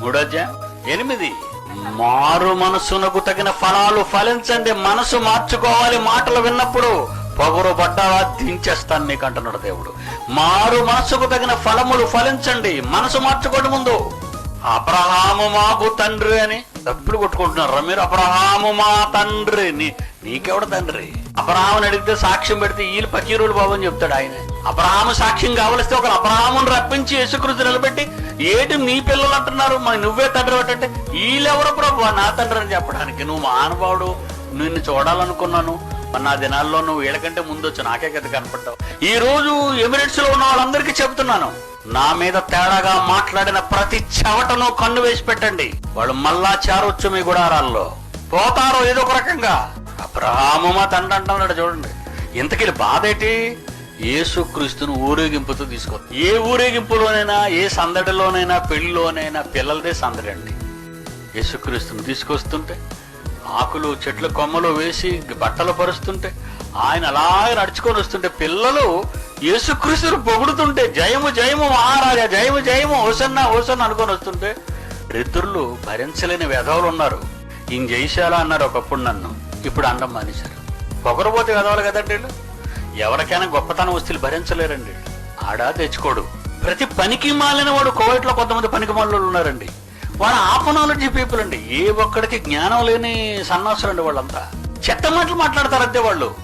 మూడోధ్యాయం ఎనిమిది. మారు మనసునకు తగిన ఫలాలు ఫలించండి మనసు మార్చుకోవాలి మాటలు విన్నప్పుడు. పొగరు పడ్డావా? దించేస్తాను నీకు అంటున్నాడు దేవుడు. మారు మనసుకు తగిన ఫలములు ఫలించండి మనసు మార్చుకోండి ముందు. అబ్రహాము మాకు తండ్రి అని డబ్బులు కొట్టుకుంటున్నారా. మీరు అబ్రహాము మా తండ్రి నీ నీకెవడ తండ్రి? అబ్రహాముని అడిగితే సాక్ష్యం పెడితే వీళ్ళు పకీరులు బాబు అని చెప్తాడు ఆయన. అబ్రహాము సాక్ష్యం కావలిస్తే ఒక అబ్రహామును రప్పించి యేసుకృతి నిలబెట్టి ఏటి నీ పిల్లలు అంటున్నారు? మరి నువ్వే తండ్రి అంటే వీళ్ళెవరు ప్రభు నా తండ్రి అని చెప్పడానికి నువ్వు మానవాడు నిన్ను చూడాలనుకున్నాను. మరి నా దినాల్లో నువ్వు వీళ్ళకంటే ముందు వచ్చి నాకే కదా కనపడ్డావు. ఈ రోజు ఎమిరేట్స్లో ఉన్న వాళ్ళందరికీ చెబుతున్నాను నా మీద తేడాగా మాట్లాడిన ప్రతి చెవటను కన్ను వేసి పెట్టండి. వాళ్ళు మళ్ళా చేరొచ్చు మీ గుడారాల్లో. పోతారో ఏదో ఒక రకంగా. అబ్రహాము మా తండ్రి అంటున్నాడు చూడండి. ఇంతకీ బాధ ఏంటి? యేసుక్రీస్తును ఊరేగింపుతో తీసుకో. ఏ ఊరేగింపులోనైనా ఏ సందడిలోనైనా పెళ్ళిలోనైనా పిల్లలదే సందడి అండి. యేసుక్రీస్తుని తీసుకొస్తుంటే ఆకులు చెట్ల కొమ్మలు వేసి బట్టలు పరుస్తుంటే ఆయన అలాగే నడుచుకొని వస్తుంటే పిల్లలు యేసుక్రీస్తుని పొగుడుతుంటే జయము జయము మహారాజా జయము జయము ఓసన్న ఓసన్న అనుకొని వస్తుంటే రిద్దుర్లు భరించలేని వెధవులు ఉన్నారు. ఇంక జైశాల అన్నారు ఒకప్పుడు నన్ను. ఇప్పుడు అండం మానేశారు. పొగరపోతే వెధవలు కదండి వీళ్ళు? ఎవరికైనా గొప్పతనం వస్తువులు భరించలేరండి. ఆడా తెచ్చుకోడు. ప్రతి పనికి మాలిన వాడు కోవిట్లో కొంతమంది పనికి మాలిన ఉన్నారండి. వాళ్ళ ఆపనాలజీ పీపుల్ అండి. ఏ ఒక్కడికి జ్ఞానం లేని సన్నాసులు అండి వాళ్ళంతా. చెత్త మాటలు మాట్లాడతారంతే వాళ్ళు.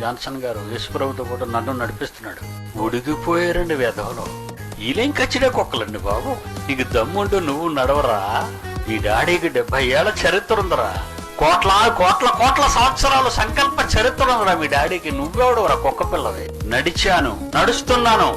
జాన్సన్ గారు యేసుప్రభుతో కూడా నన్ను నడిపిస్తున్నాడు. ఉడిగిపోయారండి వేధవలో ఈలేం కచ్చిడే కుక్కలండి బాబు? నీకు దమ్ముంటూ నువ్వు నడవరా? ఈ డాడీకి డెబ్బై ఏళ్ళ చరిత్ర ఉందరా. కోట్ల కోట్ల కోట్ల సంవత్సరాలు సంకల్ప చరిత్ర ఉందిరా మీ డాడీకి. నువ్వెవడవరా కుక్క పిల్లవి? నడిచాను నడుస్తున్నాను.